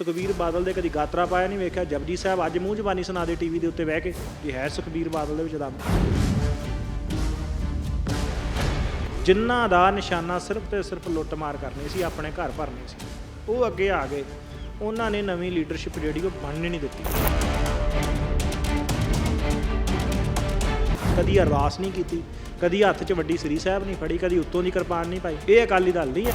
ਸੁਖਬੀਰ ਬਾਦਲ ਦੇ ਕਦੀ ਗਾਤਰਾ ਪਾਇਆ ਨਹੀਂ ਵੇਖਿਆ? ਜਪਜੀ ਸਾਹਿਬ ਅੱਜ ਮੂੰਹ ਜ਼ਬਾਨੀ ਸੁਣਾ ਦੇ ਟੀਵੀ ਦੇ ਉੱਤੇ ਬਹਿ ਕੇ ਕਿ ਹੈ ਸੁਖਬੀਰ ਬਾਦਲ ਦੇ ਵਿੱਚ ਦਮ। ਜਿਨ੍ਹਾਂ ਦਾ ਨਿਸ਼ਾਨਾ ਸਿਰਫ ਤੇ ਸਿਰਫ ਲੁੱਟਮਾਰ ਕਰਨੀ ਸੀ, ਆਪਣੇ ਘਰ ਭਰਨੇ ਸੀ। ਉਹ ਅੱਗੇ ਆ ਗਏ। ਉਹਨਾਂ ਨੇ ਨਵੀਂ ਲੀਡਰਸ਼ਿਪ ਜਿਹੜੀ ਉਹ ਬਣਨ ਨਹੀਂ ਦਿੱਤੀ। ਕਦੀ ਅਰਦਾਸ ਨਹੀਂ ਕੀਤੀ, ਕਦੀ ਹੱਥ 'ਚ ਵੱਡੀ ਸ੍ਰੀ ਸਾਹਿਬ ਨਹੀਂ ਫੜੀ, ਕਦੀ ਉੱਤੋਂ ਦੀ ਕਿਰਪਾਨ ਨਹੀਂ ਪਾਈ। ਇਹ ਅਕਾਲੀ ਦਲ ਨਹੀਂ ਹੈ।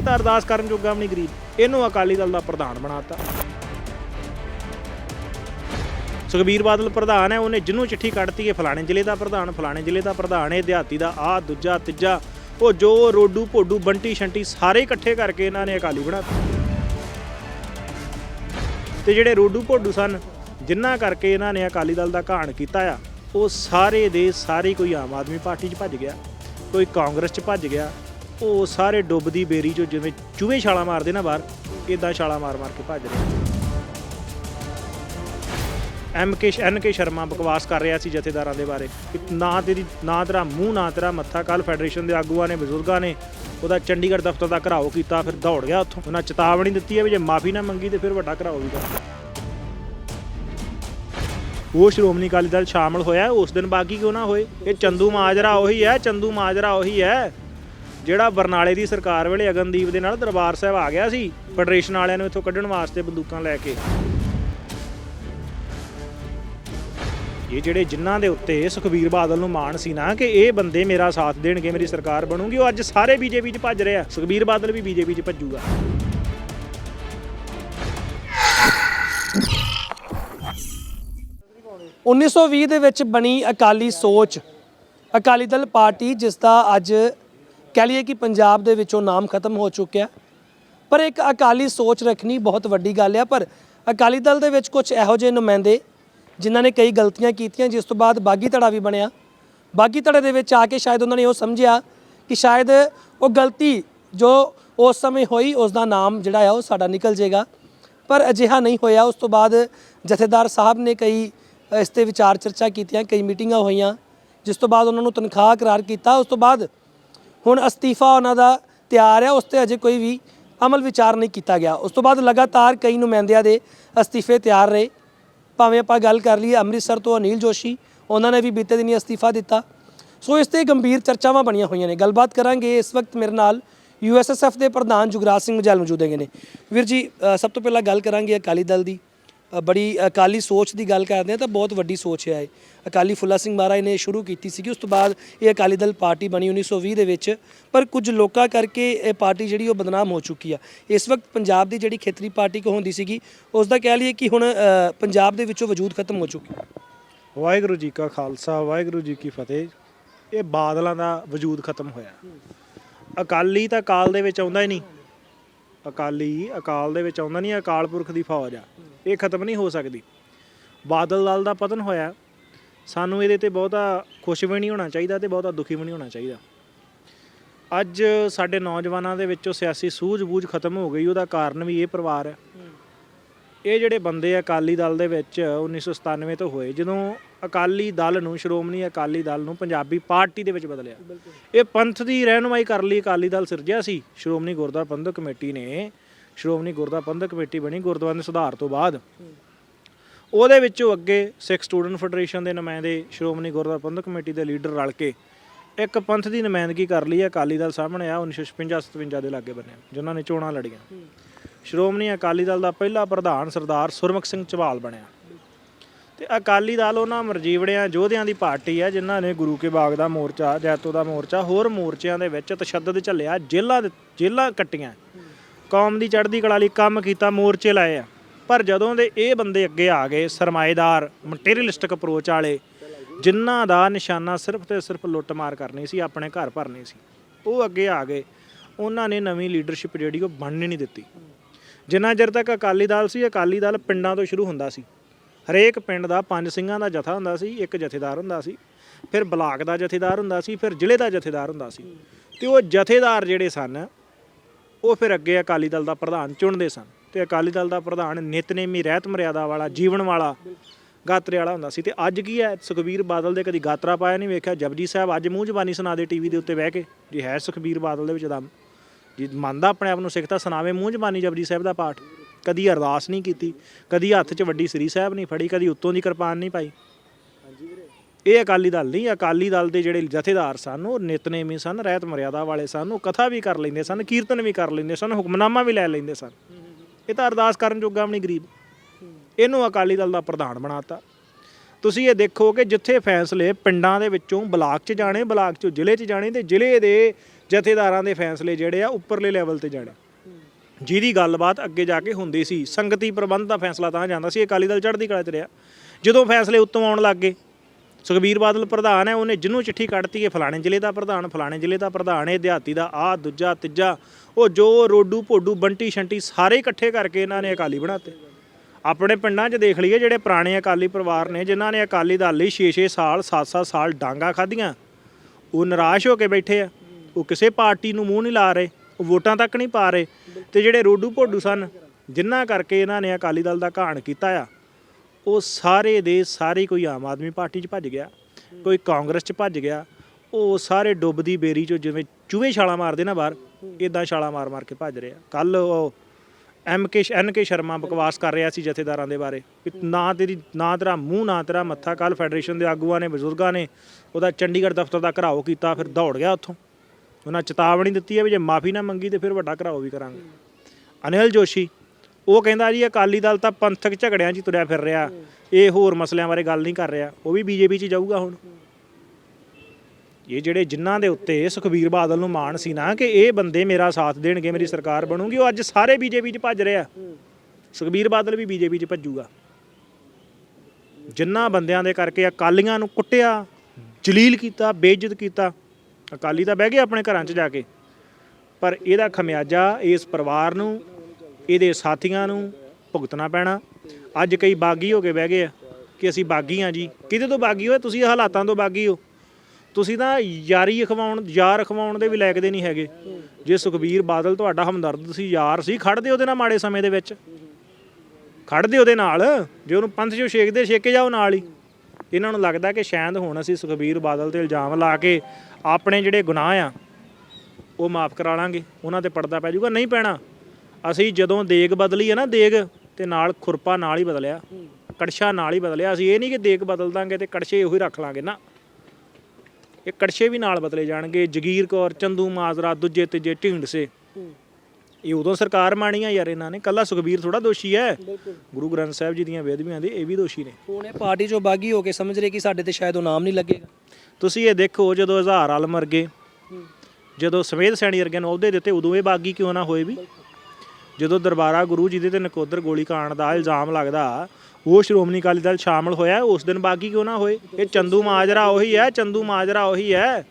ਇਹ ਤਾਂ ਅਰਦਾਸ ਕਰਨ ਜੋਗਾ ਵੀ ਨਹੀਂ ਗਰੀਬ। ਇਹਨੂੰ ਅਕਾਲੀ ਦਲ ਦਾ ਪ੍ਰਧਾਨ ਬਣਾਤਾ। ਸੁਖਬੀਰ ਬਾਦਲ ਪ੍ਰਧਾਨ ਹੈ, ਉਹਨੇ ਜਿਹਨੂੰ ਚਿੱਠੀ ਕੱਢਤੀ ਹੈ, ਫਲਾਣੇ ਜ਼ਿਲ੍ਹੇ ਦਾ ਪ੍ਰਧਾਨ, ਫਲਾਣੇ ਜ਼ਿਲ੍ਹੇ ਦਾ ਪ੍ਰਧਾਨ, ਇਹ ਦਿਹਾਤੀ ਦਾ ਆ, ਦੂਜਾ, ਤੀਜਾ, ਉਹ ਜੋ ਰੋਡੂ ਭੋਡੂ, ਬੰਟੀ ਸ਼ੰਟੀ ਸਾਰੇ ਇਕੱਠੇ ਕਰਕੇ ਇਹਨਾਂ ਨੇ ਅਕਾਲੀ ਬਣਾਤਾ। ਤੇ ਜਿਹੜੇ ਰੋਡੂ ਭੋਡੂ ਸਨ ਜਿਨ੍ਹਾਂ ਕਰਕੇ ਇਹਨਾਂ ਨੇ ਅਕਾਲੀ ਦਲ ਦਾ ਘਾਣ ਕੀਤਾ ਆ, ਉਹ ਸਾਰੇ ਦੇ ਸਾਰੇ ਕੋਈ ਆਮ ਆਦਮੀ ਪਾਰਟੀ 'ਚ ਭੱਜ ਗਿਆ, ਕੋਈ ਕਾਂਗਰਸ 'ਚ ਭੱਜ ਗਿਆ ਉਹ ਸਾਰੇ ਡੁੱਬਦੀ ਬੇਰੀ 'ਚੋਂ ਜਿਵੇਂ ਚੂਹੇ ਛਾਲਾ ਮਾਰਦੇ ਨਾ ਬਾਹਰ ਇਦਾਂ ਛਾਲਾ ਮਾਰ ਮਾਰ ਕੇ ਭੱਜ ਰਹੇ ਐਮ ਕੇ ਐਨ ਕੇ ਸ਼ਰਮਾ ਬਕਵਾਸ ਕਰ ਰਿਹਾ ਸੀ ਜਥੇਦਾਰਾਂ ਦੇ ਬਾਰੇ ਨਾ ਤੇਰੀ, ਨਾ ਤੇਰਾ ਮੂੰਹ, ਨਾ ਤੇਰਾ ਮੱਥਾ। ਕੱਲ ਫੈਡਰੇਸ਼ਨ ਦੇ ਆਗੂਆਂ ਨੇ, ਬਜ਼ੁਰਗਾਂ ਨੇ ਉਹਦਾ ਚੰਡੀਗੜ੍ਹ ਦਫ਼ਤਰ ਦਾ ਘਰਾਓ ਕੀਤਾ, ਫਿਰ ਦੌੜ ਗਿਆ ਉੱਥੋਂ। ਉਹਨਾਂ ਚੇਤਾਵਨੀ ਦਿੱਤੀ ਹੈ ਵੀ ਜੇ ਮਾਫੀ ਨਾ ਮੰਗੀ ਤੇ ਫਿਰ ਵੱਡਾ ਘਰਾਓ ਵੀ ਕਰ ਉਹ ਸ਼੍ਰੋਮਣੀ ਅਕਾਲੀ ਦਲ ਸ਼ਾਮਲ ਹੋਇਆ, ਉਸ ਦਿਨ ਬਾਕੀ ਕਿਉਂ ਨਾ ਹੋਏ? ਇਹ ਚੰਦੂ ਮਾਜਰਾ ਉਹੀ ਹੈ, ਚੰਦੂ ਮਾਜਰਾ ਉਹੀ ਹੈ। ਜਿਹੜਾ ਬਰਨਾਲੇ ਦੀ ਸਰਕਾਰ ਵੇਲੇ ਅਗਨਦੀਪ ਦੇ ਨਾਲ ਦਰਬਾਰ ਸਾਹਿਬ ਆ ਗਿਆ ਸੀ, ਫੈਡਰੇਸ਼ਨ ਵਾਲਿਆਂ ਨੂੰ ਇੱਥੋਂ ਕੱਢਣ ਵਾਸਤੇ ਬੰਦੂਕਾਂ ਲੈ ਕੇ। ਇਹ ਜਿਹੜੇ ਜਿਨ੍ਹਾਂ ਦੇ ਉੱਤੇ ਸੁਖਬੀਰ ਬਾਦਲ ਨੂੰ ਮਾਣ ਸੀ ਨਾ ਕਿ ਇਹ ਬੰਦੇ ਮੇਰਾ ਸਾਥ ਦੇਣਗੇ, ਮੇਰੀ ਸਰਕਾਰ ਬਣੂਗੀ, ਉਹ ਅੱਜ ਸਾਰੇ ਬੀਜੇਪੀ 'ਚ ਭੱਜ ਰਹੇ ਆ। ਸੁਖਬੀਰ ਬਾਦਲ ਵੀ ਬੀਜੇਪੀ 'ਚ ਭੱਜੂਗਾ। 1920 ਦੇ ਵਿੱਚ ਬਣੀ ਅਕਾਲੀ ਸੋਚ। ਅਕਾਲੀ ਦਲ ਪਾਰਟੀ, ਜਿਸ ਦਾ ਅੱਜ ਕਹਿ ਲਈਏ ਕਿ ਪੰਜਾਬ ਦੇ ਵਿੱਚੋਂ ਨਾਮ ਖਤਮ ਹੋ ਚੁੱਕਿਆ ਪਰ ਇੱਕ ਅਕਾਲੀ ਸੋਚ ਰੱਖਣੀ ਬਹੁਤ ਵੱਡੀ ਗੱਲ ਆ, ਪਰ ਅਕਾਲੀ ਦਲ ਦੇ ਵਿੱਚ ਕੁਝ ਇਹੋ ਜਿਹੇ ਨੁਮਾਇੰਦੇ ਜਿਨ੍ਹਾਂ ਨੇ ਕਈ ਗਲਤੀਆਂ ਕੀਤੀਆਂ, ਜਿਸ ਤੋਂ ਬਾਅਦ ਬਾਗੀ ਧੜਾ ਵੀ ਬਣਿਆ। ਬਾਗੀ ਧੜੇ ਦੇ ਵਿੱਚ ਆ ਕੇ ਸ਼ਾਇਦ ਉਹਨਾਂ ਨੇ ਉਹ ਸਮਝਿਆ ਕਿ ਸ਼ਾਇਦ ਉਹ ਗਲਤੀ ਜੋ ਉਸ ਸਮੇਂ ਹੋਈ, ਉਸ ਦਾ ਨਾਮ ਜਿਹੜਾ ਆ ਉਹ ਸਾਡਾ ਨਿਕਲ ਜਾਏਗਾ ਪਰ ਅਜਿਹਾ ਨਹੀਂ ਹੋਇਆ। ਉਸ ਤੋਂ ਬਾਅਦ ਜਥੇਦਾਰ ਸਾਹਿਬ ਨੇ ਕਈ ਇਸ ਤੇ ਵਿਚਾਰ ਚਰਚਾ ਕੀਤੀਆਂ, ਕਈ ਮੀਟਿੰਗਾਂ ਹੋਈਆਂ, ਜਿਸ ਤੋਂ ਬਾਅਦ ਉਹਨਾਂ ਨੂੰ ਤਨਖਾਹ ਕਰਾਰ ਕੀਤਾ। ਉਸ ਤੋਂ ਬਾਅਦ ਹੁਣ ਅਸਤੀਫਾ ਉਹਨਾਂ ਦਾ ਤਿਆਰ ਹੈ, ਉਸ ਤੇ ਅਜੇ ਕੋਈ ਵੀ ਅਮਲ ਵਿਚਾਰ ਨਹੀਂ ਕੀਤਾ ਗਿਆ। ਉਸ ਤੋਂ ਬਾਅਦ ਲਗਾਤਾਰ ਕਈ ਨੁਮਾਇੰਦਿਆਂ ਦੇ ਅਸਤੀਫੇ ਤਿਆਰ ਰਹੇ। ਭਾਵੇਂ ਆਪਾਂ ਗੱਲ ਕਰ ਲਈਏ ਅੰਮ੍ਰਿਤਸਰ ਤੋਂ ਅਨਿਲ ਜੋਸ਼ੀ, ਉਹਨਾਂ ਨੇ ਵੀ ਬੀਤੇ ਦਿਨੀ ਅਸਤੀਫਾ ਦਿੱਤਾ। ਸੋ ਇਸ ਤੇ ਗੰਭੀਰ ਚਰਚਾਵਾਂ ਬਣੀਆਂ ਹੋਈਆਂ ਨੇ। ਗੱਲਬਾਤ ਕਰਾਂਗੇ ਇਸ ਵਕਤ ਮੇਰੇ ਨਾਲ ਯੂਐਸਐਸਐਫ ਦੇ ਪ੍ਰਧਾਨ ਜੁਗਰਾਜ ਸਿੰਘ ਮਜਾਲ ਮੌਜੂਦ ਹੈਗੇ ਨੇ। ਵੀਰ ਜੀ ਸਭ ਤੋਂ ਪਹਿਲਾਂ ਗੱਲ ਕਰਾਂਗੇ ਅਕਾਲੀ ਦਲ ਦੀ। ਬੜੀ ਅਕਾਲੀ ਸੋਚ ਦੀ ਗੱਲ ਕਰਦੇ ਆ ਤਾਂ ਬਹੁਤ ਵੱਡੀ ਸੋਚ ਹੈ ਇਹ। ਅਕਾਲੀ ਫੁੱਲਾ ਸਿੰਘ ਮਹਾਰਾਜ ਨੇ ਸ਼ੁਰੂ ਕੀਤੀ ਸੀਗੀ, ਉਸ ਤੋਂ ਬਾਅਦ ਇਹ ਅਕਾਲੀ ਦਲ ਪਾਰਟੀ ਬਣੀ 1920 ਦੇ ਵਿੱਚ, ਪਰ ਕੁਝ ਲੋਕਾਂ ਕਰਕੇ ਇਹ ਪਾਰਟੀ ਜਿਹੜੀ ਉਹ ਬਦਨਾਮ ਹੋ ਚੁੱਕੀ ਆ। ਇਸ ਵਕਤ ਪੰਜਾਬ ਦੀ ਜਿਹੜੀ ਖੇਤਰੀ ਪਾਰਟੀ ਕੋ ਹੁੰਦੀ ਸੀਗੀ, ਉਸ ਦਾ ਕਹਿ ਲਈਏ ਕਿ ਹੁਣ ਪੰਜਾਬ ਦੇ ਵਿੱਚੋਂ ਵਜੂਦ ਖਤਮ ਹੋ ਚੁੱਕੀ ਵਾਹਿਗੁਰੂ ਜੀ ਕਾ ਖਾਲਸਾ, ਵਾਹਿਗੁਰੂ ਜੀ ਕੀ ਫਤਿਹ। ਇਹ ਬਾਦਲਾਂ ਦਾ ਵਜੂਦ ਖਤਮ ਹੋਇਆ। ਅਕਾਲੀ ਤਾਂ ਅਕਾਲ ਦੇ ਵਿੱਚ ਆਉਂਦਾ ਹੀ ਨਹੀਂ। ਅਕਾਲੀ ਅਕਾਲ ਦੇ ਵਿੱਚ ਆਉਂਦਾ ਨਹੀਂ ਅਕਾਲ ਪੁਰਖ ਦੀ ਫੌਜ ਆ। ਇਹ ਖਤਮ ਨਹੀਂ ਹੋ ਸਕਦੀ। ਬਾਦਲ ਦਲ ਦਾ ਪਤਨ ਹੋਇਆ। ਸਾਨੂੰ ਇਹਦੇ ਤੇ ਬਹੁਤਾ ਖੁਸ਼ ਵੀ ਨਹੀਂ ਹੋਣਾ ਚਾਹੀਦਾ ਤੇ ਬਹੁਤਾ ਦੁਖੀ ਵੀ ਨਹੀਂ ਹੋਣਾ ਚਾਹੀਦਾ। ਅੱਜ ਸਾਡੇ ਨੌਜਵਾਨਾਂ ਦੇ ਵਿੱਚੋਂ ਸਿਆਸੀ ਸੂਝ-ਬੂਝ ਖਤਮ ਹੋ ਗਈ। ਉਹਦਾ ਕਾਰਨ ਵੀ ਇਹ ਪਰਿਵਾਰ ਹੈ। ਇਹ ਜਿਹੜੇ ਬੰਦੇ ਆ ਅਕਾਲੀ ਦਲ ਦੇ ਵਿੱਚ 1997 ਤੋਂ ਹੋਏ ਜਦੋਂ ਅਕਾਲੀ ਦਲ ਨੂੰ ਸ਼੍ਰੋਮਣੀ ਅਕਾਲੀ ਦਲ ਨੂੰ ਪੰਜਾਬੀ ਪਾਰਟੀ ਦੇ ਵਿੱਚ ਬਦਲਿਆ। ਇਹ ਪੰਥ ਦੀ ਰਹਿਨੁਮਾਈ ਕਰਨ ਲਈ ਅਕਾਲੀ ਦਲ ਸਿਰਜਿਆ ਸੀ। ਸ਼੍ਰੋਮਣੀ ਗੁਰਦੁਆਰਾ ਪ੍ਰਬੰਧਕ ਕਮੇਟੀ ਨੇ ਸ਼੍ਰੋਮਣੀ ਗੁਰਦੁਆਰਾ ਪ੍ਰਬੰਧਕ ਕਮੇਟੀ ਬਣੀ ਗੁਰਦੁਆਰਾ ਦੇ ਸੁਧਾਰ ਤੋਂ ਬਾਅਦ। ਉਹਦੇ ਵਿੱਚੋਂ ਅੱਗੇ ਸਿੱਖ ਸਟੂਡੈਂਟ ਫੈਡਰੇਸ਼ਨ ਦੇ ਨੁਮਾਇੰਦੇ ਸ਼੍ਰੋਮਣੀ ਗੁਰਦੁਆਰਾ ਪ੍ਰਬੰਧਕ ਕਮੇਟੀ ਦੇ ਲੀਡਰ ਰਲ ਕੇ ਇੱਕ ਪੰਥ ਦੀ ਨੁਮਾਇੰਦਗੀ ਕਰ ਲਈ ਅਕਾਲੀ ਦਲ ਸਾਹਮਣੇ ਆ 1956 57 ਦੇ ਲਾਗੇ ਬੰਨੇ ਜਿਨ੍ਹਾਂ ਨੇ ਚੋਣਾਂ ਲੜੀਆਂ। ਸ਼੍ਰੋਮਣੀ ਅਕਾਲੀ ਦਲ ਦਾ ਪਹਿਲਾ ਪ੍ਰਧਾਨ ਸਰਦਾਰ ਸੁਰਮੁਖ ਸਿੰਘ ਝਬਾਲ ਬਣਿਆ। ਤੇ ਅਕਾਲੀ ਦਲ ਉਹਨਾਂ ਮਰਜੀਵੜਿਆਂ, ਯੋਧਿਆਂ ਦੀ ਪਾਰਟੀ ਹੈ, ਜਿਨ੍ਹਾਂ ਨੇ ਗੁਰੂ ਕੇ ਬਾਗ ਦਾ ਮੋਰਚਾ, ਜੈਤੋ ਦਾ ਮੋਰਚਾ, ਹੋਰ ਮੋਰਚਿਆਂ ਦੇ ਵਿੱਚ ਤਸ਼ੱਦਦ ਝੱਲਿਆ ਜੇਲਾਂ ਦੇ- ਜੇਲਾਂ ਕੱਟੀਆਂ। ਕੌਮ ਦੀ ਚੜ੍ਹਦੀ ਕਲਾ ਲਈ ਕੰਮ ਕੀਤਾ, ਮੋਰਚੇ ਲਾਏ ਆ। ਪਰ ਜਦੋਂ ਦੇ ਇਹ ਬੰਦੇ ਅੱਗੇ ਆ ਗਏ, ਸਰਮਾਏਦਾਰ ਮਟੀਰੀਅਲਿਸਟਿਕ ਅਪਰੋਚ ਵਾਲੇ, ਜਿਨ੍ਹਾਂ ਦਾ ਨਿਸ਼ਾਨਾ ਸਿਰਫ ਤੇ ਸਿਰਫ ਲੁੱਟਮਾਰ ਕਰਨੀ ਸੀ, ਆਪਣੇ ਘਰ ਭਰਨੇ ਸੀ, ਉਹ ਅੱਗੇ ਆ ਗਏ। ਉਹਨਾਂ ਨੇ ਨਵੀਂ ਲੀਡਰਸ਼ਿਪ ਜਿਹੜੀ ਉਹ ਬਣਨ ਨਹੀਂ ਦਿੱਤੀ। ਜਿੰਨਾ ਚਿਰ ਤੱਕ ਅਕਾਲੀ ਦਲ ਸੀ, ਅਕਾਲੀ ਦਲ ਪਿੰਡਾਂ ਤੋਂ ਸ਼ੁਰੂ ਹੁੰਦਾ ਸੀ। ਹਰੇਕ ਪਿੰਡ ਦਾ ਪੰਜ ਸਿੰਘਾਂ ਦਾ ਜਥਾ ਹੁੰਦਾ ਸੀ, ਇੱਕ ਜਥੇਦਾਰ ਹੁੰਦਾ ਸੀ, ਫਿਰ ਬਲਾਕ ਦਾ ਜਥੇਦਾਰ ਹੁੰਦਾ ਸੀ, ਫਿਰ ਜ਼ਿਲ੍ਹੇ ਦਾ ਜਥੇਦਾਰ ਹੁੰਦਾ ਸੀ। ਤੇ ਉਹ ਜਥੇਦਾਰ ਜਿਹੜੇ ਸਨ, ਉਹ ਫਿਰ ਅੱਗੇ ਅਕਾਲੀ ਦਲ ਦਾ ਪ੍ਰਧਾਨ ਚੁਣਦੇ ਸਨ। ਤੇ ਅਕਾਲੀ ਦਲ ਦਾ ਪ੍ਰਧਾਨ ਨਿਤਨੇਮੀ, ਰਹਿਤ ਮਰਿਆਦਾ ਵਾਲਾ, ਜੀਵਨ ਵਾਲਾ, ਗਾਤਰੇ ਵਾਲਾ ਹੁੰਦਾ ਸੀ। ਤੇ ਅੱਜ ਕੀ ਹੈ, ਸੁਖਬੀਰ ਬਾਦਲ ਦੇ ਕਦੀ ਗਾਤਰਾ ਪਾਇਆ ਨਹੀਂ ਵੇਖਿਆ? ਜਪਜੀ ਸਾਹਿਬ ਅੱਜ ਮੂੰਹ ਜ਼ਬਾਨੀ ਸੁਣਾ ਦੇ ਟੀਵੀ ਦੇ ਉੱਤੇ ਬਹਿ ਕੇ, ਜੇ ਹੈ ਸੁਖਬੀਰ ਬਾਦਲ ਦੇ ਵਿੱਚ ਦਮ। ਜੀ ਮੰਨਦਾ ਆਪਣੇ ਆਪ ਨੂੰ ਸਿੱਖ ਤਾਂ ਸੁਣਾਵੇ ਮੂੰਹ ਜ਼ਬਾਨੀ ਜਪਜੀ ਸਾਹਿਬ ਦਾ ਪਾਠ। ਕਦੀ ਅਰਦਾਸ ਨਹੀਂ ਕੀਤੀ ਕਦੀ ਹੱਥ 'ਚ ਵੱਡੀ ਸ੍ਰੀ ਸਾਹਿਬ ਨਹੀਂ ਫੜੀ ਕਦੀ ਉੱਤੋਂ ਦੀ ਕਿਰਪਾਨ ਨਹੀਂ ਪਾਈ। ਇਹ ਅਕਾਲੀ ਦਲ ਨਹੀਂ ਅਕਾਲੀ ਦਲ ਦੇ ਜਿਹੜੇ ਜਥੇਦਾਰ ਸਨ ਉਹ ਨਿਤਨੇਮੀ ਸਨ ਰਹਿਤ ਮਰਿਆਦਾ ਵਾਲੇ ਸਨ ਉਹ ਕਥਾ ਵੀ ਕਰ ਲੈਂਦੇ ਸਨ ਕੀਰਤਨ ਵੀ ਕਰ ਲੈਂਦੇ ਸਨ ਹੁਕਮਨਾਮਾ ਵੀ ਲੈ ਲੈਂਦੇ ਸਨ। ਇਹ ਤਾਂ ਅਰਦਾਸ ਕਰਨ ਜੋਗਾ ਵੀ ਨਹੀਂ ਗਰੀਬ। ਇਹਨੂੰ ਅਕਾਲੀ ਦਲ ਦਾ ਪ੍ਰਧਾਨ ਬਣਾਤਾ। ਤੁਸੀਂ ਇਹ ਦੇਖੋ ਕਿ ਜਿੱਥੇ ਫੈਸਲੇ ਪਿੰਡਾਂ ਦੇ ਵਿੱਚੋਂ ਬਲਾਕ 'ਚ ਜਾਣੇ ਬਲਾਕ 'ਚੋਂ ਜ਼ਿਲ੍ਹੇ 'ਚ ਜਾਣੇ ਤੇ ਜ਼ਿਲ੍ਹੇ ਦੇ ਜਥੇਦਾਰਾਂ ਦੇ ਫੈਸਲੇ ਜਿਹੜੇ ਆ ਉੱਪਰਲੇ ਲੈਵਲ ਤੇ ਜਾਣੇ। ਜਿਹਦੀ ਗੱਲਬਾਤ ਅੱਗੇ ਜਾ ਕੇ ਹੁੰਦੀ ਸੀ, ਸੰਗਤੀ ਪ੍ਰਬੰਧ ਦਾ ਫੈਸਲਾ ਤਾਂ ਜਾਂਦਾ ਸੀ ਅਕਾਲੀ ਦਲ ਚੜ੍ਹਦੀ ਕਲਾ 'ਚ ਰਿਹਾ। ਜਦੋਂ ਫੈਸਲੇ ਉੱਤੋਂ ਆਉਣ ਲੱਗ ਗਏ, ਸੁਖਬੀਰ ਬਾਦਲ ਪ੍ਰਧਾਨ ਹੈ, ਉਹਨੇ ਜਿਹਨੂੰ ਚਿੱਠੀ ਕੱਢਤੀ ਹੈ ਫਲਾਣੇ ਜ਼ਿਲ੍ਹੇ ਦਾ ਪ੍ਰਧਾਨ, ਫਲਾਣੇ ਜ਼ਿਲ੍ਹੇ ਦਾ ਪ੍ਰਧਾਨ ਹੈ ਦਿਹਾਤੀ ਦਾ ਆ, ਦੂਜਾ, ਤੀਜਾ, ਉਹ ਜੋ ਰੋਡੂ ਭੋਡੂ ਬੰਟੀ ਸ਼ੰਟੀ ਸਾਰੇ ਇਕੱਠੇ ਕਰਕੇ ਇਹਨਾਂ ਨੇ ਅਕਾਲੀ ਬਣਾਤੇ। ਆਪਣੇ ਪਿੰਡਾਂ 'ਚ ਦੇਖ ਲਈਏ, ਜਿਹੜੇ ਪੁਰਾਣੇ ਅਕਾਲੀ ਪਰਿਵਾਰ ਨੇ, ਜਿਨ੍ਹਾਂ ਨੇ ਅਕਾਲੀ ਦਲ ਲਈ 6-6 ਸਾਲ 7-7 ਸਾਲ ਡਾਂਗਾ ਖਾਧੀਆਂ, ਉਹ ਨਿਰਾਸ਼ ਹੋ ਕੇ ਬੈਠੇ ਆ, ਉਹ ਕਿਸੇ ਪਾਰਟੀ ਨੂੰ ਮੂੰਹ ਨਹੀਂ ਲਾ ਰਹੇ। ਉਹ ਵੋਟਾਂ ਤੱਕ ਨਹੀਂ ਪਾ ਰਹੇ ਤੇ ਜਿਹੜੇ ਰੋਡੂ ਭੋਡੂ ਸਨ, ਜਿਨ੍ਹਾਂ ਕਰਕੇ ਇਹਨਾਂ ਨੇ ਅਕਾਲੀ ਦਲ ਦਾ ਘਾਣ ਕੀਤਾ ਆ, ਉਹ ਸਾਰੇ ਦੇ ਸਾਰੇ ਕੋਈ ਆਮ ਆਦਮੀ ਪਾਰਟੀ 'ਚ ਭੱਜ ਗਿਆ, ਕੋਈ ਕਾਂਗਰਸ 'ਚ ਭੱਜ ਗਿਆ, ਉਹ ਸਾਰੇ ਡੁੱਬਦੀ ਬੇਰੀ 'ਚੋਂ ਜਿਵੇਂ ਚੂਹੇ ਛਾਲਾਂ ਮਾਰਦੇ ਨਾ ਬਾਹਰ ਇਦਾਂ ਛਾਲਾਂ ਮਾਰ ਮਾਰ ਕੇ ਭੱਜ ਰਹੇ ਆ। ਕੱਲ ਉਹ ਐਮ ਕੇ ਐਨ ਕੇ ਸ਼ਰਮਾ ਬਕਵਾਸ ਕਰ ਰਿਹਾ ਸੀ ਜਥੇਦਾਰਾਂ ਦੇ ਬਾਰੇ ਵੀ ਨਾ ਤੇਰੀ, ਨਾ ਤੇਰਾ ਮੂੰਹ, ਨਾ ਤੇਰਾ ਮੱਥਾ ਕੱਲ ਫੈਡਰੇਸ਼ਨ ਦੇ ਆਗੂਆਂ ਨੇ, ਬਜ਼ੁਰਗਾਂ ਨੇ ਉਹਦਾ ਚੰਡੀਗੜ੍ਹ ਦਫ਼ਤਰ ਦਾ ਘਰਾਓ ਕੀਤਾ, ਫਿਰ ਦੌੜ ਗਿਆ ਉੱਥੋਂ। ਉਹਨਾਂ ਚੇਤਾਵਨੀ ਦਿੱਤੀ ਹੈ ਵੀ ਜੇ ਮਾਫੀ ਨਾ ਮੰਗੀ ਤੇ ਫਿਰ ਵੱਡਾ ਘਰਾਓ ਵੀ ਕਰਾਂਗੇ। ਅਨਿਲ ਜੋਸ਼ੀ, ਉਹ ਕਹਿੰਦਾ ਜੀ, ਅਕਾਲੀ ਦਲ ਤਾਂ ਪੰਥਕ ਝਗੜਿਆਂ 'ਚ ਹੀ ਤੁਰਿਆ ਫਿਰ ਰਿਹਾ। ਇਹ ਹੋਰ ਮਸਲਿਆਂ ਬਾਰੇ ਗੱਲ ਨਹੀਂ ਕਰ ਰਿਹਾ। ਉਹ ਵੀ ਬੀਜੇਪੀ 'ਚ ਜਾਊਗਾ ਹੁਣ। ਇਹ ਜਿਹੜੇ ਜਿਨ੍ਹਾਂ ਦੇ ਉੱਤੇ ਸੁਖਬੀਰ ਬਾਦਲ ਨੂੰ ਮਾਣ ਸੀ ਨਾ ਕਿ ਇਹ ਬੰਦੇ ਮੇਰਾ ਸਾਥ ਦੇਣਗੇ, ਮੇਰੀ ਸਰਕਾਰ ਬਣੂਗੀ, ਉਹ ਅੱਜ ਸਾਰੇ ਬੀਜੇਪੀ 'ਚ ਭੱਜ ਰਿਹਾ। ਸੁਖਬੀਰ ਬਾਦਲ ਵੀ ਬੀਜੇਪੀ 'ਚ ਭੱਜੂਗਾ। ਜਿਨ੍ਹਾਂ ਬੰਦਿਆਂ ਦੇ ਕਰਕੇ ਅਕਾਲੀਆਂ ਨੂੰ ਕੁੱਟਿਆ, ਜਲੀਲ ਕੀਤਾ, ਬੇਇੱਜ਼ਤ ਕੀਤਾ ਅਕਾਲੀ ਤਾਂ ਬਹਿ ਗਏ ਆਪਣੇ ਘਰਾਂ 'ਚ ਜਾ ਕੇ। ਪਰ ਇਹਦਾ ਖਮਿਆਜਾ ਇਸ ਪਰਿਵਾਰ ਨੂੰ, ਇਹਦੇ ਸਾਥੀਆਂ ਨੂੰ ਭੁਗਤਣਾ ਪੈਣਾ। ਅੱਜ ਕਈ ਬਾਗੀ ਹੋ ਕੇ ਬਹਿ ਗਏ ਆ ਕਿ ਅਸੀਂ ਬਾਗੀ ਆ ਜੀ। ਕਿਹਦੇ ਤੋਂ ਬਾਗੀ ਹੋਏ ਤੁਸੀਂ ਹਾਲਾਤਾਂ ਤੋਂ ਬਾਗੀ ਹੋ। ਤੁਸੀਂ ਤਾਂ ਯਾਰੀ ਅਖਵਾਉਣ ਯਾਰ ਅਖਵਾਉਣ ਦੇ ਵੀ ਲਾਇਕ ਦੇ ਨਹੀਂ ਹੈਗੇ। ਜੇ ਸੁਖਬੀਰ ਬਾਦਲ ਤੁਹਾਡਾ ਹਮਦਰਦ ਸੀ, ਯਾਰ ਸੀ ਖੜਦੇ ਉਹਦੇ ਨਾਲ ਮਾੜੇ ਸਮੇਂ ਦੇ ਵਿੱਚ। ਖੜਦੇ ਉਹਦੇ ਨਾਲ। ਜੇ ਉਹਨੂੰ ਪੰਥ ਚੋਂ ਛੇਕਦੇ, ਛੇਕੇ ਜਾਓ ਨਾਲ ਹੀ। ਇਹਨਾਂ ਨੂੰ ਲੱਗਦਾ ਕਿ ਸ਼ਾਇਦ ਹੁਣ ਅਸੀਂ ਸੁਖਬੀਰ ਬਾਦਲ ਤੇ ਇਲਜ਼ਾਮ ਲਾ ਕੇ ਆਪਣੇ ਜਿਹੜੇ ਗੁਨਾਹ ਆ, ਉਹ ਮਾਫ ਕਰਾ ਲਾਂਗੇ, ਉਹਨਾਂ ਤੇ ਪਰਦਾ ਪੈ ਜਾਊਗਾ। ਨਹੀਂ ਪੈਣਾ। ਅਸੀਂ ਜਦੋਂ ਦੇਗ ਬਦਲੀ ਹੈ ਨਾ ਦੇਗ, ਤੇ ਨਾਲ ਖੁਰਪਾ ਨਾਲ ਹੀ ਬਦਲਿਆ ਕੜਸ਼ਾ ਨਾਲ ਹੀ ਬਦਲਿਆ। ਅਸੀਂ ਇਹ ਨਹੀਂ ਕਿ ਦੇਗ ਬਦਲ ਦਾਂਗੇ ਤੇ ਕੜਛੇ ਉਹੀ ਰੱਖ ਲਾਂਗੇ ਨਾ। ਇਹ ਕੜਸ਼ੇ ਵੀ ਨਾਲ ਬਦਲੇ ਜਾਣਗੇ। ਜਗੀਰ ਕੌਰ, ਚੰਦੂ ਮਾਜਰਾ, ਦੂਜੇ ਤੀਜੇ ਢਿੰਡਸੇ। ਇਹ ਉਦੋਂ ਸਰਕਾਰ ਮਾਣੀ ਆ ਯਾਰ ਇਹਨਾਂ ਨੇ ਕੱਲਾ ਸੁਖਬੀਰ ਥੋੜਾ ਦੋਸ਼ੀ ਹੈ। ਗੁਰੂ ਗ੍ਰੰਥ ਸਾਹਿਬ ਜੀ ਦੀਆਂ ਬੇਦਬੀਆਂ ਦੇ ਇਹ ਵੀ ਦੋਸ਼ੀ ਨੇ। ਹੁਣ ਇਹ ਪਾਰਟੀ ਚੋਂ ਬਾਗੀ ਹੋ ਕੇ ਸਮਝ ਰਹੇ ਕਿ ਸਾਡੇ ਤੇ ਸ਼ਾਇਦ ਉਹ ਨਾਮ ਨਹੀਂ ਲੱਗੇਗਾ। ਤੁਸੀਂ ਇਹ ਦੇਖੋ ਜਦੋਂ ਹਜ਼ਾਰ ਆਲਮ ਵਰਗੇ ਜਦੋਂ ਸਵੇਦ ਸੈਣੀ ਵਰਗਿਆਂ ਨੂੰ ਅਹੁਦੇ ਦਿੱਤੇ ਉਦੋਂ ਇਹ ਬਾਗੀ ਕਿਉਂ ਨਾ ਹੋਏ ਵੀ? ਜਦੋਂ ਦਰਬਾਰਾ ਗੁਰੂ ਜੀ ਦੇ ਤੇ ਨਕੋਦਰ ਗੋਲੀ ਕਾਂਡ ਦਾ ਇਲਜ਼ਾਮ ਲੱਗਦਾ ਉਹ ਸ਼੍ਰੋਮਣੀ ਅਕਾਲੀ ਦਲ ਸ਼ਾਮਲ ਹੋਇਆ ਉਸ ਦਿਨ ਬਾਗੀ ਕਿਉਂ ਨਾ ਹੋਏ? ਇਹ ਚੰਦੂ ਮਾਜਰਾ ਉਹੀ ਹੈ ਚੰਦੂ ਮਾਜਰਾ ਉਹੀ ਹੈ।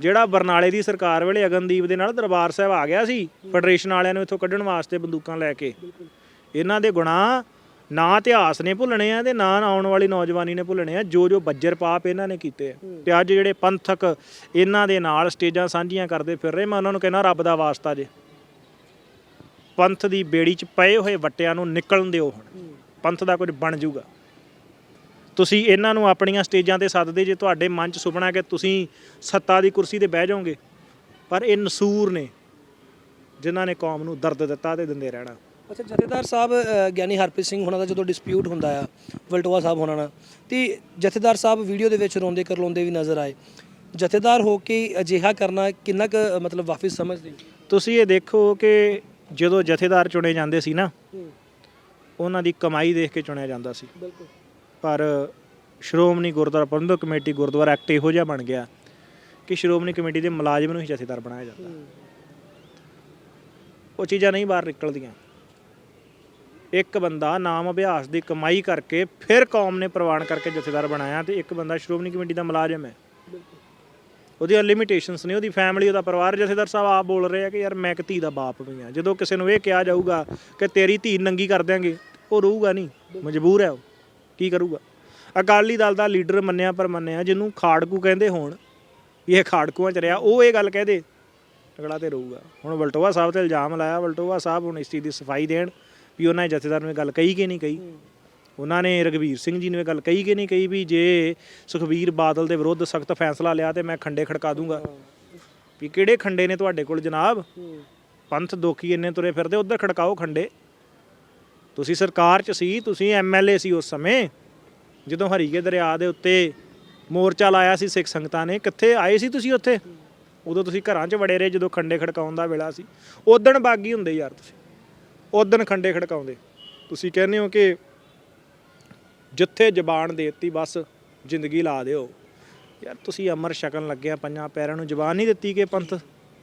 ਜਿਹੜਾ ਬਰਨਾਲੇ ਦੀ ਸਰਕਾਰ ਵੇਲੇ ਅਗਨਦੀਪ ਦੇ ਨਾਲ ਦਰਬਾਰ ਸਾਹਿਬ ਆ ਗਿਆ ਸੀ, ਫੈਡਰੇਸ਼ਨ ਵਾਲਿਆਂ ਨੂੰ ਇੱਥੋਂ ਕੱਢਣ ਵਾਸਤੇ ਬੰਦੂਕਾਂ ਲੈ ਕੇ। ਇਹਨਾਂ ਦੇ ਗੁਨਾਹ ਨਾ ਇਤਿਹਾਸ ਨੇ ਭੁੱਲਣੇ ਆ ਤੇ ਨਾ ਆਉਣ ਵਾਲੀ ਨੌਜਵਾਨੀ ਨੇ ਭੁੱਲਣੇ ਆ, ਜੋ ਜੋ ਬੱਜਰ ਪਾਪ ਇਹਨਾਂ ਨੇ ਕੀਤੇ ਆ। ਤੇ ਅੱਜ ਜਿਹੜੇ ਪੰਥਕ ਇਹਨਾਂ ਦੇ ਨਾਲ ਸਟੇਜਾਂ ਸਾਂਝੀਆਂ ਕਰਦੇ ਫਿਰ ਰਹੇ, ਮੈਂ ਉਹਨਾਂ ਨੂੰ ਕਹਿੰਦਾ ਰੱਬ ਦਾ ਵਾਸਤਾ ਜੇ। ਪੰਥ ਦੀ ਬੇੜੀ 'ਚ ਪਏ ਹੋਏ ਵੱਟਿਆਂ ਨੂੰ ਨਿਕਲਣ ਦਿਓ ਹੁਣ। ਪੰਥ ਦਾ ਕੁਝ ਬਣ ਜਾਊਗਾ। ਤੁਸੀਂ ਇਹਨਾਂ ਨੂੰ ਆਪਣੀਆਂ ਸਟੇਜਾਂ ਤੇ ਸੱਦਦੇ ਜੇ ਤੁਹਾਡੇ ਮਨ 'ਚ ਸੁਪਨਾ ਕਿ ਤੁਸੀਂ ਸੱਤਾ ਦੀ ਕੁਰਸੀ ਤੇ ਬਹਿ ਜਾਓਗੇ। ਪਰ ਇਹ ਨਸੂਰ ਨੇ ਜਿਨ੍ਹਾਂ ਨੇ ਕੌਮ ਨੂੰ ਦਰਦ ਦਿੱਤਾ ਤੇ ਦਿੰਦੇ ਰਹਿਣਾ। ਅੱਛਾ ਜਥੇਦਾਰ ਸਾਹਿਬ ਗਿਆਨੀ ਹਰਪ੍ਰੀਤ ਸਿੰਘ ਹੋਣਾ ਦਾ ਜਦੋਂ ਡਿਸਪਿਊਟ ਹੁੰਦਾ ਆ ਵਲਟੋਆ ਸਾਹਿਬ ਹੋਣਾ ਨਾਲ ਤੇ ਜਥੇਦਾਰ ਸਾਹਿਬ ਵੀਡੀਓ ਦੇ ਵਿੱਚ ਰੋਂਦੇ ਕਰਲਾਉਂਦੇ ਵੀ ਨਜ਼ਰ ਆਏ। ਜਥੇਦਾਰ ਹੋ ਕੇ ਅਜਿਹਾ ਕਰਨਾ ਕਿੰਨਾ ਕੁ ਮਤਲਬ ਵਾਪਿਸ ਸਮਝਦੇ? ਤੁਸੀਂ ਇਹ ਦੇਖੋ ਕਿ ਜਦੋਂ ਜਥੇਦਾਰ ਚੁਣੇ ਜਾਂਦੇ ਸੀ ਨਾ ਉਹਨਾਂ ਦੀ ਕਮਾਈ ਦੇਖ ਕੇ ਚੁਣਿਆ ਜਾਂਦਾ ਸੀ। ਬਿਲਕੁਲ। ਪਰ ਸ਼੍ਰੋਮਣੀ ਗੁਰਦੁਆਰਾ ਪ੍ਰਬੰਧਕ ਕਮੇਟੀ ਗੁਰਦੁਆਰਾ ਐਕਟ ਇਹੋ ਜਿਹਾ ਬਣ ਗਿਆ ਕਿ ਸ਼੍ਰੋਮਣੀ ਕਮੇਟੀ ਦੇ ਮੁਲਾਜ਼ਮ ਨੂੰ ਹੀ ਜਥੇਦਾਰ ਬਣਾਇਆ ਜਾਂਦਾ। ਉਹ ਚੀਜ਼ਾਂ ਨਹੀਂ ਬਾਹਰ ਨਿਕਲਦੀਆਂ। ਇੱਕ ਬੰਦਾ ਨਾਮ ਅਭਿਆਸ ਦੀ ਕਮਾਈ ਕਰਕੇ ਫਿਰ ਕੌਮ ਨੇ ਪ੍ਰਵਾਨ ਕਰਕੇ ਜਥੇਦਾਰ ਬਣਾਇਆ ਤੇ ਇੱਕ ਬੰਦਾ ਸ਼੍ਰੋਮਣੀ ਕਮੇਟੀ ਦਾ ਮੁਲਾਜ਼ਮ ਹੈ। ਉਹਦੀਆਂ ਲਿਮਿਟੇਸ਼ਨਸ ਨੇ, ਉਹਦੀ ਫੈਮਿਲੀ ਉਹਦਾ ਪਰਿਵਾਰ, ਜਥੇਦਾਰ ਸਾਹਿਬ ਆਪ ਬੋਲ ਰਹੇ ਆ ਕਿ ਯਾਰ ਮੈਂ ਇੱਕ ਧੀ ਦਾ ਬਾਪ ਵੀ ਆ ਜਦੋਂ ਕਿਸੇ ਨੂੰ ਇਹ ਕਿਹਾ ਜਾਊਗਾ ਕਿ ਤੇਰੀ ਧੀ ਨੰਗੀ ਕਰ ਦਿਆਂਗੇ, ਉਹ ਰਹੂਗਾ ਨਹੀਂ, ਮਜਬੂਰ ਹੈ ਉਹ। ਕੀ ਕਰੂਗਾ? ਅਕਾਲੀ ਦਲ ਦਾ ਲੀਡਰ ਮੰਨਿਆ ਪਰ ਮੰਨਿਆ ਜਿਹਨੂੰ ਖਾੜਕੂ ਕਹਿੰਦੇ ਹੋਣ ਵੀ ਇਹ ਖਾੜਕੂਆਂ ਚ ਰਿਹਾ ਉਹ ਇਹ ਗੱਲ ਕਹਦੇ ਅਗਲਾ ਤੇ ਰਹੂਗਾ। ਹੁਣ ਵਲਟੋਆ ਸਾਹਿਬ ਤੇ ਇਲਜ਼ਾਮ ਲਾਇਆ ਵਲਟੋਆ ਸਾਹਿਬ ਹੁਣ ਇਸ ਚੀਜ਼ ਦੀ ਸਫ਼ਾਈ ਦੇਣ ਵੀ ਉਹਨਾਂ ਜਥੇਦਾਰ ਨੂੰ ਇਹ ਗੱਲ ਕਹੀ ਕਿ ਨਹੀਂ ਕਹੀ? ਉਹਨਾਂ ਨੇ ਰਗਵੀਰ ਸਿੰਘ ਜੀ ਨੂੰ ਇਹ ਗੱਲ ਕਹੀ ਕਿ ਨਹੀਂ ਕਹੀ ਵੀ ਜੇ ਸੁਖਬੀਰ ਬਾਦਲ ਦੇ ਵਿਰੁੱਧ ਸਖਤ ਫੈਸਲਾ ਲਿਆ ਤੇ ਮੈਂ ਖੰਡੇ ਖੜਕਾ ਦੂੰਗਾ। ਵੀ ਕਿਹੜੇ ਖੰਡੇ ਨੇ ਤੁਹਾਡੇ ਕੋਲ ਜਨਾਬ? ਪੰਥ ਦੋਖੀ ਇੰਨੇ ਤੁਰੇ ਫਿਰਦੇ ਉਧਰ ਖੜਕਾਓ ਖੰਡੇ। ਤੁਸੀਂ ਸਰਕਾਰ 'ਚ ਸੀ, ਤੁਸੀਂ ਐਮਐਲਏ ਸੀ ਉਸ ਸਮੇਂ, ਜਦੋਂ ਹਰੀਕੇ ਦਰਿਆ ਦੇ ਉੱਤੇ ਮੋਰਚਾ ਲਾਇਆ ਸੀ ਸਿੱਖ ਸੰਗਤਾਂ ਨੇ, ਕਿੱਥੇ ਆਏ ਸੀ ਤੁਸੀਂ ਉੱਥੇ? ਉਦੋਂ ਤੁਸੀਂ ਘਰਾਂ 'ਚ ਵੜੇ ਰਹੇ ਜਦੋਂ ਖੰਡੇ ਖੜਕਾਉਣ ਦਾ ਵੇਲਾ ਸੀ। ਉਦਣ ਬਾਗੀ ਹੁੰਦੇ ਯਾਰ ਤੁਸੀਂ। ਉਦਣ ਖੰਡੇ ਖੜਕਾਉਂਦੇ। ਤੁਸੀਂ ਕਹਿੰਦੇ ਹੋ ਕਿ ਜਿੱਥੇ ਜ਼ਬਾਨ ਦੇਤੀ, ਬਸ ਜ਼ਿੰਦਗੀ ਲਾ ਦਿਓ। ਯਾਰ ਤੁਸੀਂ ਅਮਰ ਛਕਣ ਲੱਗਿਆ ਪੰਜਾਂ ਪੈਰਾਂ ਨੂੰ। ਜ਼ਬਾਨ ਨਹੀਂ ਦਿੱਤੀ ਕਿ ਪੰਥ,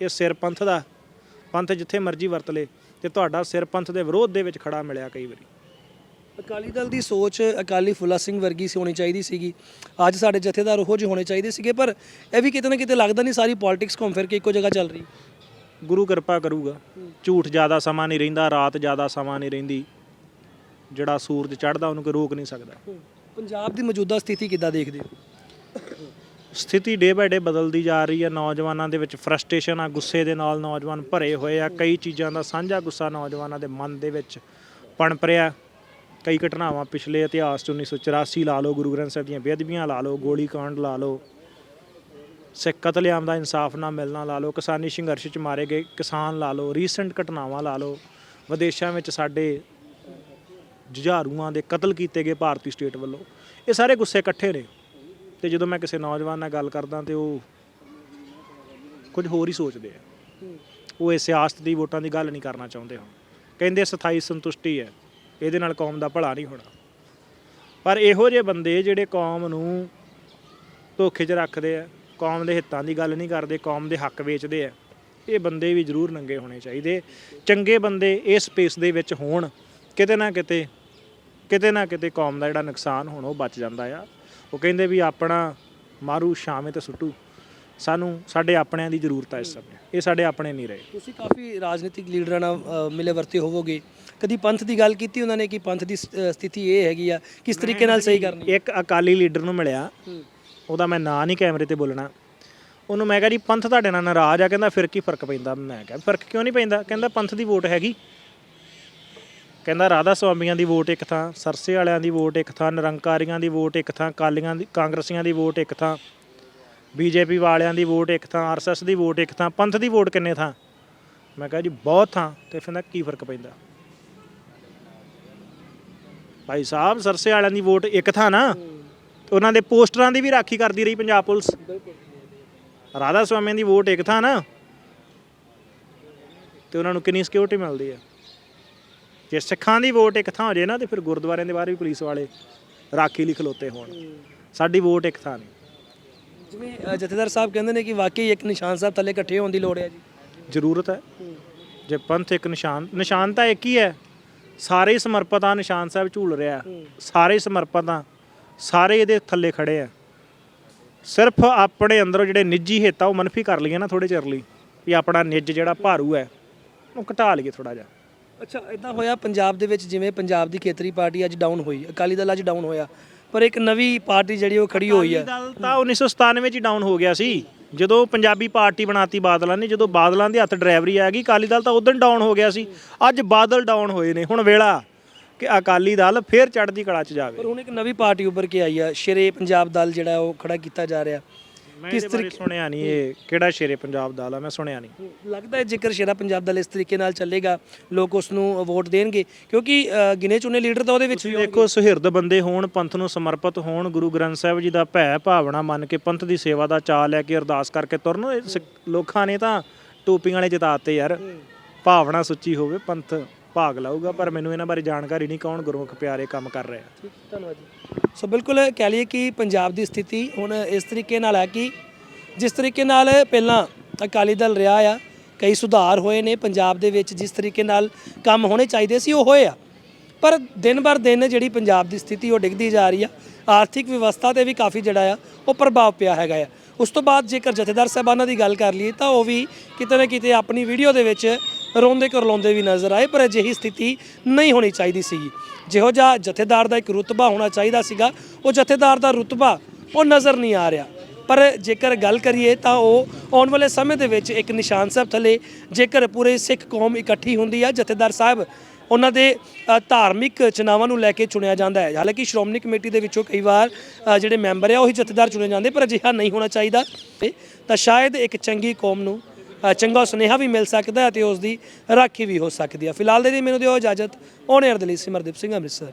ਇਹ ਸਿਰ ਪੰਥ ਦਾ। ਪੰਥ ਜਿੱਥੇ ਮਰਜ਼ੀ ਵਰਤ ਲੇ। ਤੇ ਤੁਹਾਡਾ ਸਿਰ ਪੰਥ ਦੇ ਵਿਰੋਧ ਦੇ ਵਿੱਚ ਖੜਾ ਮਿਲਿਆ ਕਈ ਵਾਰੀ। ਅਕਾਲੀ ਦਲ ਦੀ ਸੋਚ ਅਕਾਲੀ ਫੁੱਲਾ ਸਿੰਘ ਵਰਗੀ ਸੀ ਹੋਣੀ ਚਾਹੀਦੀ ਸੀਗੀ। ਅੱਜ ਸਾਡੇ ਜਥੇਦਾਰ ਉਹੋ ਜਿਹੇ ਹੋਣੇ ਚਾਹੀਦੇ ਸੀਗੇ ਪਰ ਇਹ ਵੀ ਕਿਤੇ ਨਾ ਕਿਤੇ ਲੱਗਦਾ ਨਹੀਂ ਸਾਰੀ ਪੋਲਿਟਿਕਸ ਘੁੰਮ ਫਿਰ ਕੇ ਇੱਕੋ ਜਗ੍ਹਾ ਚੱਲ ਰਹੀ। ਗੁਰੂ ਕਿਰਪਾ ਕਰੂਗਾ। ਝੂਠ ਜ਼ਿਆਦਾ ਸਮਾਂ ਨਹੀਂ ਰਹਿੰਦਾ ਰਾਤ ਜ਼ਿਆਦਾ ਸਮਾਂ ਨਹੀਂ ਰਹਿੰਦੀ। ਜਿਹੜਾ ਸੂਰਜ ਚੜ੍ਹਦਾ ਉਹਨੂੰ ਕੋਈ ਰੋਕ ਨਹੀਂ ਸਕਦਾ। ਪੰਜਾਬ ਦੀ ਮੌਜੂਦਾ ਸਥਿਤੀ ਕਿੱਦਾਂ ਦੇਖਦੇ ਹੋ? ਸਥਿਤੀ ਡੇ ਬਾਏ ਡੇ ਬਦਲਦੀ ਜਾ ਰਹੀ ਹੈ। ਨੌਜਵਾਨਾਂ ਦੇ ਵਿੱਚ ਫਰਸਟ੍ਰੇਸ਼ਨ ਆ, ਗੁੱਸੇ ਦੇ ਨਾਲ ਨੌਜਵਾਨ ਭਰੇ ਹੋਏ ਆ। ਕਈ ਚੀਜ਼ਾਂ ਦਾ ਸਾਂਝਾ ਗੁੱਸਾ ਨੌਜਵਾਨਾਂ ਦੇ ਮਨ ਦੇ ਵਿੱਚ ਪਣਪ ਰਿਹਾ ਕਈ ਘਟਨਾਵਾਂ ਪਿਛਲੇ ਇਤਿਹਾਸ 'ਚ 1984 ਲਾ ਲਓ, ਗੁਰੂ ਗ੍ਰੰਥ ਸਾਹਿਬ ਦੀਆਂ ਬੇਅਦਬੀਆਂ ਲਾ ਲਓ, ਗੋਲੀ ਕਾਂਡ ਲਾ ਲਓ, ਸਿੱਖ ਕਤਲੇਆਮ ਦਾ ਇਨਸਾਫ ਨਾ ਮਿਲਣਾ ਲਾ ਲਓ, ਕਿਸਾਨੀ ਸੰਘਰਸ਼ 'ਚ ਮਾਰੇ ਗਏ ਕਿਸਾਨ ਲਾ ਲਓ ਰੀਸੈਂਟ ਘਟਨਾਵਾਂ ਲਾ ਲਓ। ਵਿਦੇਸ਼ਾਂ ਵਿੱਚ ਸਾਡੇ ਜੁਝਾਰੂਆਂ ਦੇ ਕਤਲ ਕੀਤੇ ਗਏ ਭਾਰਤੀ ਸਟੇਟ ਵੱਲੋਂ। ਇਹ ਸਾਰੇ ਗੁੱਸੇ ਇਕੱਠੇ ਨੇ। ਤੇ ਜਦੋਂ ਮੈਂ ਕਿਸੇ ਨੌਜਵਾਨ ਨਾਲ ਗੱਲ ਕਰਦਾ ਤੇ ਉਹ ਕੁਝ ਹੋਰ ਹੀ ਸੋਚਦੇ ਆ। ਉਹ ਇਹ ਸਿਆਸਤ ਦੀ ਵੋਟਾਂ ਦੀ ਗੱਲ ਨਹੀਂ ਕਰਨਾ ਚਾਹੁੰਦੇ ਹੁਣ। ਕਹਿੰਦੇ ਸਥਾਈ ਸੰਤੁਸ਼ਟੀ ਹੈ। ਇਹਦੇ ਨਾਲ ਕੌਮ ਦਾ ਭਲਾ ਨਹੀਂ ਹੋਣਾ। ਪਰ ਇਹੋ ਜਿਹੇ ਬੰਦੇ ਜਿਹੜੇ ਕੌਮ ਨੂੰ ਧੋਖੇ 'ਚ ਰੱਖਦੇ ਆ, ਕੌਮ ਦੇ ਹਿੱਤਾਂ ਦੀ ਗੱਲ ਨਹੀਂ ਕਰਦੇ, ਕੌਮ ਦੇ ਹੱਕ ਵੇਚਦੇ ਆ, ਇਹ ਬੰਦੇ ਵੀ ਜ਼ਰੂਰ ਨੰਗੇ ਹੋਣੇ ਚਾਹੀਦੇ। ਚੰਗੇ ਬੰਦੇ ਇਸ ਸਪੇਸ ਦੇ ਵਿੱਚ ਹੋਣ, ਕਿਤੇ ਨਾ ਕਿਤੇ ਕਿਤੇ ਨਾ ਕਿਤੇ ਕੌਮ ਦਾ ਜਿਹੜਾ ਨੁਕਸਾਨ ਹੋਣ ਉਹ ਬਚ ਜਾਂਦਾ ਆ। ਉਹ ਕਹਿੰਦੇ ਵੀ ਆਪਣਾ ਮਾਰੂ ਸ਼ਾਮੇ ਤੇ ਸੁੱਟੂ। ਸਾਨੂੰ ਸਾਡੇ ਆਪਣਿਆਂ ਦੀ ਜ਼ਰੂਰਤ ਹੈ ਇਸ ਸਮੇਂ ਇਹ ਸਾਡੇ ਆਪਣੇ ਨਹੀਂ ਰਹੇ। ਤੁਸੀਂ ਕਾਫੀ ਰਾਜਨੀਤਿਕ ਲੀਡਰਾਂ ਨਾਲ ਅ, ਮਿਲੇ ਵਰਤੇ ਹੋਵੋਗੇ। ਕਦੀ ਪੰਥ ਦੀ ਗੱਲ ਕੀਤੀ ਉਹਨਾਂ ਨੇ ਕਿ ਪੰਥ ਦੀ ਸ- ਅ, ਸਥਿਤੀ ਇਹ ਹੈਗੀ ਆ ਕਿਸ ਤਰੀਕੇ ਨਾਲ ਸਹੀ ਕਰਨੀ? ਇੱਕ ਅਕਾਲੀ ਲੀਡਰ ਨੂੰ ਮਿਲਿਆ। ਉਹਦਾ ਮੈਂ ਨਾਂ ਨਹੀਂ ਕੈਮਰੇ ਤੇ ਬੋਲਣਾ। ਉਹਨੂੰ ਮੈਂ ਕਿਹਾ ਜੀ ਪੰਥ ਤੁਹਾਡੇ ਨਾਲ ਨਾਰਾਜ਼ ਆ ਕਹਿੰਦਾ ਫਿਰ ਕੀ ਫ਼ਰਕ ਪੈਂਦਾ? ਮੈਂ ਕਿਹਾ ਫ਼ਰਕ ਕਿਉਂ ਨਹੀਂ ਪੈਂਦਾ? ਕਹਿੰਦਾ ਪੰਥ ਦੀ ਵੋਟ ਹੈਗੀ। ਕਹਿੰਦਾ ਰਾਧਾ ਸੁਆਮੀਆਂ ਦੀ ਵੋਟ ਇੱਕ ਥਾਂ, ਸਰਸੇ ਵਾਲਿਆਂ ਦੀ ਵੋਟ ਇੱਕ ਥਾਂ, ਨਿਰੰਕਾਰੀਆਂ ਦੀ ਵੋਟ ਇੱਕ ਥਾਂ ਕਾਲੀਆਂ ਦੀ, ਕਾਂਗਰਸੀਆਂ ਦੀ ਵੋਟ ਇੱਕ ਥਾਂ, ਬੀਜੇਪੀ ਵਾਲਿਆਂ ਦੀ ਵੋਟ ਇੱਕ ਥਾਂ ਆਰਐਸਐਸ ਦੀ ਵੋਟ ਇੱਕ ਥਾਂ, ਪੰਥ ਦੀ ਵੋਟ ਕਿੰਨੇ ਥਾਂ? ਮੈਂ ਕਿਹਾ ਜੀ ਬਹੁਤ ਥਾਂ ਤੇ ਫਿਰ ਨਾ ਕੀ ਫ਼ਰਕ ਪੈਂਦਾ? ਭਾਈ ਸਾਹਿਬ, ਸਰਸੇ ਵਾਲਿਆਂ ਦੀ ਵੋਟ ਇੱਕ ਥਾਂ ਨਾ, ਤੇ ਉਹਨਾਂ ਦੇ ਪੋਸਟਰਾਂ ਦੀ ਵੀ ਰਾਖੀ ਕਰਦੀ ਰਹੀ ਪੰਜਾਬ ਪੁਲਿਸ। ਰਾਧਾ ਸੁਆਮੀਆਂ ਦੀ ਵੋਟ ਇੱਕ ਥਾਂ ਨਾ, ਤੇ ਉਹਨਾਂ ਨੂੰ ਕਿੰਨੀ ਸਿਕਿਉਰਿਟੀ ਮਿਲਦੀ ਹੈ ਜੇ ਸਿੱਖਾਂ ਦੀ ਵੋਟ ਇੱਕ ਥਾਂ ਹੋ ਜੇ ਨਾ ਤੇ ਫਿਰ ਗੁਰਦੁਆਰਿਆਂ ਦੇ ਬਾਹਰ ਵੀ ਪੁਲਿਸ ਵਾਲੇ ਰਾਖੀ ਲਈ ਖਲੋਤੇ ਹੋਣ। ਸਾਡੀ ਵੋਟ ਇੱਕ ਥਾਂ ਨਹੀਂ। ਜਿਵੇਂ ਅ, ਜਥੇਦਾਰ ਸਾਹਿਬ ਕਹਿੰਦੇ ਨੇ ਕਿ ਵਾਕਈ ਇੱਕ ਨਿਸ਼ਾਨ ਸਾਹਿਬ ਥੱਲੇ ਇਕੱਠੇ ਹੋਣ ਦੀ ਲੋੜ ਹੈ ਜੀ। ਜ਼ਰੂਰਤ ਹੈ। ਜੇ ਪੰਥ ਇੱਕ ਨਿਸ਼ਾਨ ਨਿਸ਼ਾਨ ਤਾਂ ਇੱਕ ਹੀ ਹੈ। ਸਾਰੇ ਹੀ ਸਮਰਪਿਤ ਆ ਨਿਸ਼ਾਨ ਸਾਹਿਬ ਝੂਲ ਰਿਹਾ ਸਾਰੇ ਹੀ। ਸਮਰਪਿਤ ਆ ਸਾਰੇ ਇਹਦੇ ਥੱਲੇ ਖੜੇ ਆ ਸਿਰਫ ਆਪਣੇ ਅੰਦਰੋਂ ਜਿਹੜੇ ਨਿੱਜੀ ਹਿੱਤ ਆ ਉਹ ਮਨਫੀ ਕਰ ਲਈਏ ਨਾ ਥੋੜੇ ਚਿਰ ਲਈ। ਵੀ ਆਪਣਾ ਨਿੱਜ ਜਿਹੜਾ ਭਾਰੂ ਹੈ ਉਹ ਘਟਾ ਲਈਏ ਥੋੜਾ ਜਿਹਾ। ਅੱਛਾ ਇਦਾਂ ਹੋਇਆ ਪੰਜਾਬ ਦੇ ਵਿੱਚ ਜਿਵੇਂ ਪੰਜਾਬ ਦੀ ਖੇਤਰੀ ਪਾਰਟੀ ਅੱਜ ਡਾਊਨ ਹੋਈ ਅਕਾਲੀ ਦਲ ਅੱਜ ਡਾਊਨ ਹੋਇਆ ਪਰ ਇੱਕ ਨਵੀਂ ਪਾਰਟੀ ਜਿਹੜੀ ਉਹ ਖੜੀ ਹੋਈ ਹੈ। ਅਕਾਲੀ ਦਲ ਤਾਂ 1997 ਵਿੱਚ ਹੀ ਡਾਊਨ ਹੋ ਗਿਆ ਸੀ। ਜਦੋਂ ਪੰਜਾਬੀ ਪਾਰਟੀ ਬਣਾਤੀ ਬਾਦਲਾਂ ਨੇ ਜਦੋਂ ਬਾਦਲਾਂ ਦੇ ਹੱਥ ਡਰਾਈਵਰੀ ਆ ਗਈ ਅਕਾਲੀ ਦਲ ਤਾਂ ਉਦੋਂ ਡਾਊਨ ਹੋ ਗਿਆ ਸੀ। ਅੱਜ ਬਾਦਲ ਡਾਊਨ ਹੋਏ ਨੇ। ਹੁਣ ਵੇਲਾ ਕਿ ਅਕਾਲੀ ਦਲ ਫੇਰ ਚੜ੍ਹਦੀ ਕਲਾ 'ਚ ਜਾਵੇ। ਪਰ ਹੁਣ ਇੱਕ ਨਵੀਂ ਪਾਰਟੀ ਉੱਭਰ ਕੇ ਆਈ ਆ ਸ਼ੇਰੇ ਪੰਜਾਬ ਦਲ ਜਿਹੜਾ ਉਹ ਖੜਾ ਕੀਤਾ ਜਾ ਰਿਹਾ। ਮੈਂ ਇਸ ਬਾਰੇ ਸੁਣਿਆ ਨਹੀਂ ਇਹ ਕਿਹੜਾ ਸ਼ੇਰੇ ਪੰਜਾਬ ਦਾ ਆ ਮੈਂ ਸੁਣਿਆ ਨਹੀਂ। ਲੱਗਦਾ ਹੈ ਜੇਕਰ ਸ਼ੇਰਾ ਪੰਜਾਬ ਦਲ ਇਸ ਤਰੀਕੇ ਨਾਲ ਚੱਲੇਗਾ ਲੋਕ ਉਸ ਨੂੰ ਵੋਟ ਦੇਣਗੇ ਕਿਉਂਕਿ ਅ, ਗਿਣੇ ਚੁਣੇ ਲੀਡਰ ਤਾਂ ਉਹਦੇ ਵਿੱਚ ਵੀ ਦੇਖੋ ਸੁਹਿਰਦ ਬੰਦੇ ਹੋਣ ਪੰਥ ਨੂੰ ਸਮਰਪਿਤ ਹੋਣ ਗੁਰੂ ਗ੍ਰੰਥ ਸਾਹਿਬ ਜੀ ਦਾ ਭੈ ਭਾਵਨਾ ਮੰਨ ਕੇ ਪੰਥ ਦੀ ਸੇਵਾ ਦਾ ਚਾਅ ਲੈ ਕੇ ਅਰਦਾਸ ਕਰਕੇ ਤੁਰਨ ਇਹ ਸਿੱਖ- ਲੋਕਾਂ ਨੇ ਤਾਂ ਟੋਪੀਆਂ ਵਾਲੇ ਜਿਤਾਤੇ ਯਾਰ। ਭਾਵਨਾ ਸੁੱਚੀ ਹੋਵੇ ਪੰਥ ਭਾਗ ਲਾਊਗਾ ਪਰ ਮੈਨੂੰ ਇਹਨਾਂ ਬਾਰੇ ਜਾਣਕਾਰੀ ਨਹੀਂ ਕੌਣ ਗੁਰਮੁਖ ਪਿਆਰੇ ਕੰਮ ਕਰ ਰਿਹਾ। ਠੀਕ ਧੰਨਵਾਦ ਜੀ। ਸੋ ਬਿਲਕੁਲ ਕਹਿ ਲਈਏ ਕਿ ਪੰਜਾਬ ਦੀ ਸਥਿਤੀ ਹੁਣ ਇਸ ਤਰੀਕੇ ਨਾਲ ਹੈ ਕਿ ਜਿਸ ਤਰੀਕੇ ਨਾਲ ਪਹਿਲਾਂ ਅਕਾਲੀ ਦਲ ਰਿਹਾ ਆ ਕਈ ਸੁਧਾਰ ਹੋਏ ਨੇ ਪੰਜਾਬ ਦੇ ਵਿੱਚ ਜਿਸ ਤਰੀਕੇ ਨਾਲ ਕੰਮ ਹੋਣੇ ਚਾਹੀਦੇ ਸੀ ਉਹ ਹੋਏ ਆ। ਪਰ ਦਿਨ ਬਰ ਦਿਨ ਜਿਹੜੀ ਪੰਜਾਬ ਦੀ ਸਥਿਤੀ ਉਹ ਡਿੱਗਦੀ ਜਾ ਰਹੀ ਆ ਆਰਥਿਕ ਵਿਵਸਥਾ ਤੇ ਵੀ ਕਾਫੀ ਜਿਹੜਾ ਆ ਉਹ ਪ੍ਰਭਾਵ ਪਿਆ ਹੈਗਾ ਆ। ਉਸ ਤੋਂ ਬਾਅਦ ਜੇਕਰ ਜਥੇਦਾਰ ਸਾਹਿਬਾਨਾਂ ਦੀ ਗੱਲ ਕਰ ਲਈਏ ਤਾਂ ਉਹ ਵੀ ਕਿਤੇ ਨਾ ਕਿਤੇ ਆਪਣੀ ਵੀਡੀਓ ਦੇ ਵਿੱਚ ਰੋਂਦੇ ਕਰਲਾਉਂਦੇ ਵੀ ਨਜ਼ਰ ਆਏ, ਪਰ ਅਜਿਹੀ ਸਥਿਤੀ ਨਹੀਂ ਹੋਣੀ ਚਾਹੀਦੀ ਸੀਗੀ। ਜਿਹੋ ਜਿਹਾ ਜਥੇਦਾਰ ਦਾ ਇੱਕ ਰੁਤਬਾ ਹੋਣਾ ਚਾਹੀਦਾ ਸੀਗਾ, ਉਹ ਜਥੇਦਾਰ ਦਾ ਰੁਤਬਾ ਉਹ ਨਜ਼ਰ ਨਹੀਂ ਆ ਰਿਹਾ। ਪਰ ਜੇਕਰ ਗੱਲ ਕਰੀਏ ਤਾਂ ਉਹ ਆਉਣ ਵਾਲੇ ਸਮੇਂ ਦੇ ਵਿੱਚ ਇੱਕ ਨਿਸ਼ਾਨ ਸਾਹਿਬ ਥੱਲੇ ਜੇਕਰ ਪੂਰੇ ਸਿੱਖ ਕੌਮ ਇਕੱਠੀ ਹੁੰਦੀ ਆ, ਜਥੇਦਾਰ ਸਾਹਿਬ ਉਹਨਾਂ ਦੇ ਧਾਰਮਿਕ ਚੁਣਾਵਾਂ ਨੂੰ ਲੈ ਕੇ ਚੁਣਿਆ ਜਾਂਦਾ ਹੈ। ਹਾਲਾਂਕਿ ਸ਼੍ਰੋਮਣੀ ਕਮੇਟੀ ਦੇ ਵਿੱਚੋਂ ਕਈ ਵਾਰ ਜਿਹੜੇ ਮੈਂਬਰ ਆ, ਉਹੀ ਜਥੇਦਾਰ ਚੁਣੇ ਜਾਂਦੇ, ਪਰ ਅਜਿਹਾ ਨਹੀਂ ਹੋਣਾ ਚਾਹੀਦਾ। ਤਾਂ ਸ਼ਾਇਦ ਇੱਕ ਚੰਗੀ ਕੌਮ ਨੂੰ ਚੰਗਾ ਸੁਨੇਹਾ ਵੀ ਮਿਲ ਸਕਦਾ ਹੈ ਤੇ ਉਸ ਦੀ ਰਾਖੀ ਵੀ ਹੋ ਸਕਦੀ ਹੈ। ਫਿਲਹਾਲ ਦੇ ਲਈ ਮੈਨੂੰ ਦਿਓ ਇਜਾਜ਼ਤ। ਔਨ 에ਅਰ ਦੇ ਲਈ ਸਿਮਰਦੀਪ ਸਿੰਘ ਅੰਮ੍ਰਿਤਸਰ।